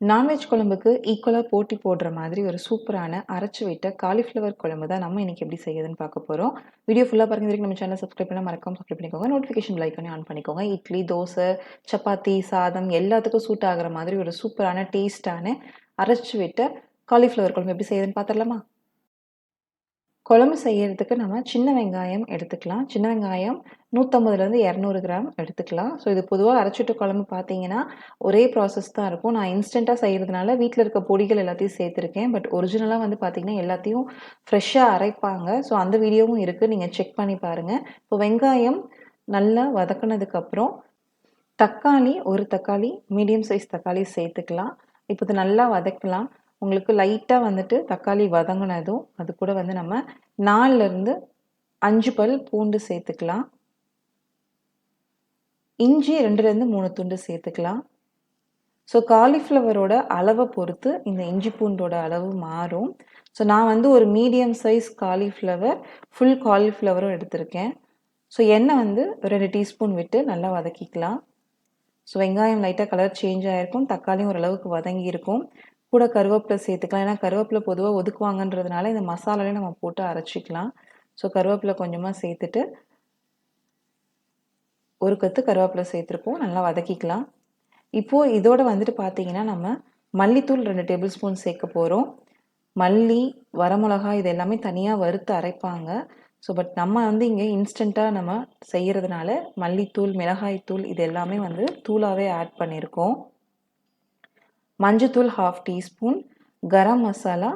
Non veg குழம்புக்கு ஈக்குவலாக போட்டி போடுற மாதிரி ஒரு சூப்பரான அரைச்சி விட்ட காலிஃப்ளவர் குழம்பு தான் நம்ம இன்றைக்கி எப்படி செய்யுதுன்னு பார்க்க போகிறோம் வீடியோ ஃபுல்லாக பாருங்க. வரைக்கும் நம்ம சேனல் சப்ஸ்கிரைப் பண்ண மறக்காம சப்ஸ்கிரைப் பண்ணிக்கோங்க. நோட்டிஃபிகேஷன் லைக்கனே ஆன் பண்ணிக்கோங்க. இட்லி தோசை சப்பாத்தி சாதம் எல்லாத்துக்கும் சூட் ஆகிற மாதிரி ஒரு சூப்பரான டேஸ்டான அரைச்சி விட்ட காலிஃப்ளவர் குழம்பு எப்படி செய்யுதுன்னு பார்த்துடலாமா? குழம்பு செய்யறதுக்கு நம்ம சின்ன வெங்காயம் எடுத்துக்கலாம். சின்ன வெங்காயம் நூற்றம்பதுலேருந்து இரநூறு கிராம் எடுத்துக்கலாம். ஸோ இது பொதுவாக அரைச்சிட்டு குழம்பு பார்த்தீங்கன்னா ஒரே ப்ராசஸ் தான் இருக்கும். நான் இன்ஸ்டண்ட்டாக செய்கிறதுனால வீட்டில் இருக்க பொடிகள் எல்லாத்தையும் சேர்த்துருக்கேன். பட் ஒரிஜினலாக வந்து பார்த்திங்கன்னா எல்லாத்தையும் ஃப்ரெஷ்ஷாக அரைப்பாங்க. ஸோ அந்த வீடியோவும் இருக்குது நீங்கள் செக் பண்ணி பாருங்கள் இப்போ வெங்காயம் நல்லா வதக்குனதுக்கப்புறம் தக்காளி ஒரு தக்காளி மீடியம் சைஸ் தக்காளி சேர்த்துக்கலாம். இப்போ இது நல்லா வதக்கலாம். உங்களுக்கு லைட்டாக வந்துட்டு தக்காளி வதங்கினதும் அது கூட வந்து நம்ம நாலுலேருந்து அஞ்சு பல் பூண்டு சேர்த்துக்கலாம். இஞ்சி ரெண்டுலேருந்து மூணு துண்டு சேர்த்துக்கலாம். ஸோ காலிஃப்ளவரோட அளவை பொறுத்து இந்த இஞ்சி பூண்டோட அளவு மாறும். ஸோ நான் வந்து ஒரு மீடியம் சைஸ் காலிஃப்ளவர் ஃபுல் காலிஃப்ளவரும் எடுத்திருக்கேன். ஸோ எண்ணெய் வந்து ரெண்டு டீஸ்பூன் விட்டு நல்லா வதக்கிக்கலாம். ஸோ வெங்காயம் லைட்டாக கலர் சேஞ்ச் ஆகிருக்கும் தக்காளியும் ஓரளவுக்கு வதங்கி இருக்கும். கூட கருவேப்பிலை சேர்த்துக்கலாம். ஏன்னா கருவேப்பிலை பொதுவாக ஒதுக்குவாங்கன்றதுனால இந்த மசாலாலையும் நம்ம போட்டு அரைச்சிக்கலாம். ஸோ கருவேப்பிலை கொஞ்சமாக சேர்த்துட்டு ஒரு கத்து கருவேப்பிலை சேர்த்துருக்கோம் நல்லா வதக்கிக்கலாம். இப்போது இதோட வந்துட்டு பார்த்தீங்கன்னா நம்ம மல்லித்தூள் ரெண்டு டேபிள் ஸ்பூன் சேர்க்க போகிறோம் மல்லி வரமிளகா இது எல்லாமே தனியாக வறுத்து அரைப்பாங்க. ஸோ பட் நம்ம வந்து இங்கே இன்ஸ்டண்ட்டாக நம்ம செய்கிறதுனால மல்லித்தூள் மிளகாய்த்தூள் இது எல்லாமே வந்து தூளாகவே ஆட் பண்ணியிருக்கோம் மஞ்சத்தூள் ஹாஃப் டீஸ்பூன் கரம் மசாலா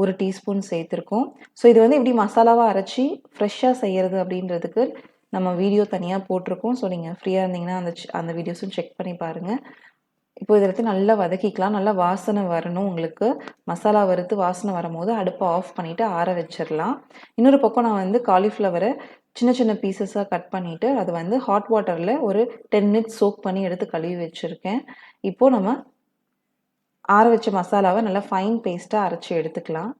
ஒரு டீஸ்பூன் சேர்த்துருக்கோம். ஸோ இது வந்து எப்படி மசாலாவாக அரைச்சி ஃப்ரெஷ்ஷாக செய்கிறது அப்படின்றதுக்கு நம்ம வீடியோ தனியாக போட்டிருக்கோம். ஸோ நீங்கள் ஃப்ரீயாக இருந்தீங்கன்னா அந்த அந்த வீடியோஸும் செக் பண்ணி பாருங்கள் இப்போ இதை எடுத்து நல்லா வதக்கிக்கலாம். நல்லா வாசனை வரணும் உங்களுக்கு. மசாலா வறுத்து வாசனை வரும்போது அடுப்பை ஆஃப் பண்ணிவிட்டு ஆற வச்சிடலாம். இன்னொரு பக்கம் நான் வந்து காலிஃப்ளவரை சின்ன சின்ன பீசஸாக கட் பண்ணிவிட்டு அதை வந்து ஹாட் வாட்டரில் ஒரு டென் மினிட்ஸ் சோக் பண்ணி எடுத்து கழுவி வச்சுருக்கேன். இப்போது நம்ம ஆற வச்ச மசாலாவை நல்லா ஃபைன் பேஸ்ட்டாக அரைச்சி எடுத்துக்கலாம்.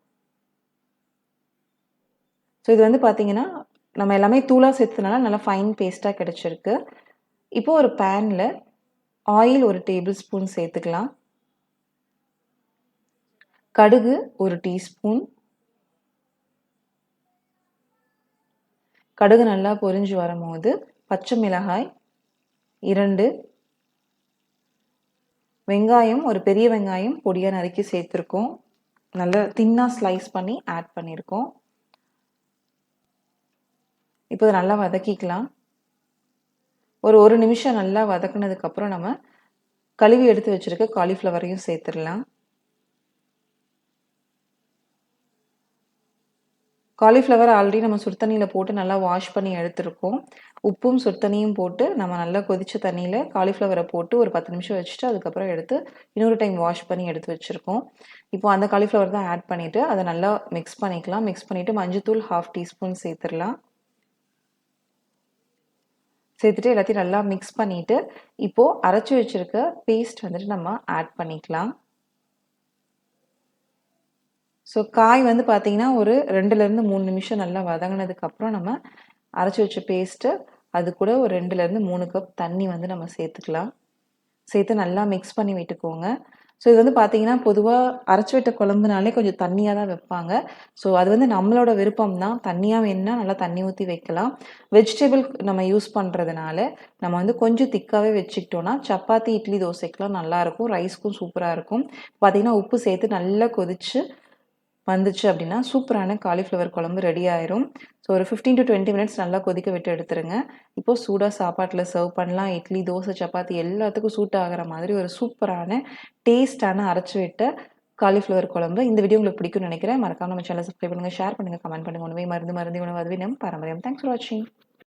ஸோ இது வந்து பார்த்திங்கன்னா நம்ம எல்லாமே தூளாக சேர்த்ததுனால நல்லா ஃபைன் பேஸ்ட்டாக கிடச்சிருக்கு. இப்போது ஒரு பேனில் ஆயில் ஒரு டேபிள் ஸ்பூன் சேர்த்துக்கலாம். கடுகு ஒரு டீஸ்பூன் கடுகு நல்லா பொரிஞ்சு வரும்போது பச்சை மிளகாய் இரண்டு வெங்காயம் ஒரு பெரிய வெங்காயம் பொடியாக நறுக்கி சேர்த்துருக்கோம். நல்லா தின்னாக ஸ்லைஸ் பண்ணி ஆட் பண்ணியிருக்கோம் இப்போ நல்லா வதக்கிக்கலாம். ஒரு ஒரு நிமிஷம் நல்லா வதக்குனதுக்கப்புறம் நம்ம கழுவி எடுத்து வச்சுருக்க காலிஃப்ளவரையும் சேர்த்துடலாம். காலிஃப்ளவர் ஆல்ரெடி நம்ம சுடுதண்ணியில் போட்டு நல்லா வாஷ் பண்ணி எடுத்துருக்கோம். உப்பும் சுடுதண்ணியும் போட்டு நம்ம நல்லா கொதிச்ச தண்ணியில் காலிஃப்ளவரை போட்டு ஒரு பத்து நிமிஷம் வச்சுட்டு அதுக்கப்புறம் எடுத்து இன்னொரு டைம் வாஷ் பண்ணி எடுத்து வச்சுருக்கோம். இப்போ அந்த காலிஃப்ளவர் தான் ஆட் பண்ணிவிட்டு அதை நல்லா மிக்ஸ் பண்ணிக்கலாம். மிக்ஸ் பண்ணிவிட்டு மஞ்சத்தூள் ஹாஃப் டீஸ்பூன் சேர்த்துடலாம். சேர்த்துட்டு எல்லாத்தையும் நல்லா மிக்ஸ் பண்ணிவிட்டு இப்போது அரைச்சி வச்சுருக்க பேஸ்ட் வந்துட்டு நம்ம ஆட் பண்ணிக்கலாம். ஸோ காய் வந்து பார்த்திங்கன்னா ஒரு ரெண்டுலேருந்து மூணு நிமிஷம் நல்லா வதங்கினதுக்கப்புறம் நம்ம அரைச்சி வச்ச பேஸ்ட்டு அது கூட ஒரு ரெண்டுலேருந்து மூணு கப் தண்ணி வந்து நம்ம சேர்த்துக்கலாம். சேர்த்து நல்லா மிக்ஸ் பண்ணி விட்டுக்கோங்க. ஸோ இது வந்து பார்த்தீங்கன்னா பொதுவாக அரைச்சி விட்ட குழம்புனாலே கொஞ்சம் தண்ணியாக தான் வைப்பாங்க. ஸோ அது வந்து நம்மளோட விருப்பம் தான். தண்ணியாக வேணும்னா நல்லா தண்ணி ஊற்றி வைக்கலாம். வெஜிடபிள் நம்ம யூஸ் பண்ணுறதுனால நம்ம வந்து கொஞ்சம் திக்காகவே வச்சுக்கிட்டோன்னா சப்பாத்தி இட்லி தோசைக்கெலாம் நல்லாயிருக்கும் ரைஸ்க்கும் சூப்பராக இருக்கும். பார்த்திங்கன்னா உப்பு சேர்த்து நல்லா கொதித்து வந்துச்சு அப்படின்னா சூப்பரான காலிஃப்ளவர் குழம்பு ரெடி ஆயிரும். ஸோ ஒரு ஃபிஃப்டீன் டு டுவெண்ட்டி மினிட்ஸ் நல்லா கொதிக்க விட்டு எடுத்துருங்க. இப்போது சூடாக சாப்பாட்டில் சர்வ் பண்ணலாம். இட்லி தோசை சப்பாத்தி எல்லாத்துக்கும் சூட் ஆகிற மாதிரி ஒரு சூப்பரான டேஸ்டான அரைச்சி விட்ட காலிஃப்ளவர் குழம்பு. இந்த வீடியோ உங்களுக்கு பிடிக்கும்னு நினைக்கிறேன். மறக்காம நம்ம சேனல் சப்ஸ்கிரைப் பண்ணுங்கள் ஷேர் பண்ணுங்கள் கமெண்ட் பண்ணுங்கள் உணவை மருந்து மருந்து உணவு அதுவே நம்ம பாரம்பரியம். தேங்க்ஸ் ஃபார் வாட்சிங்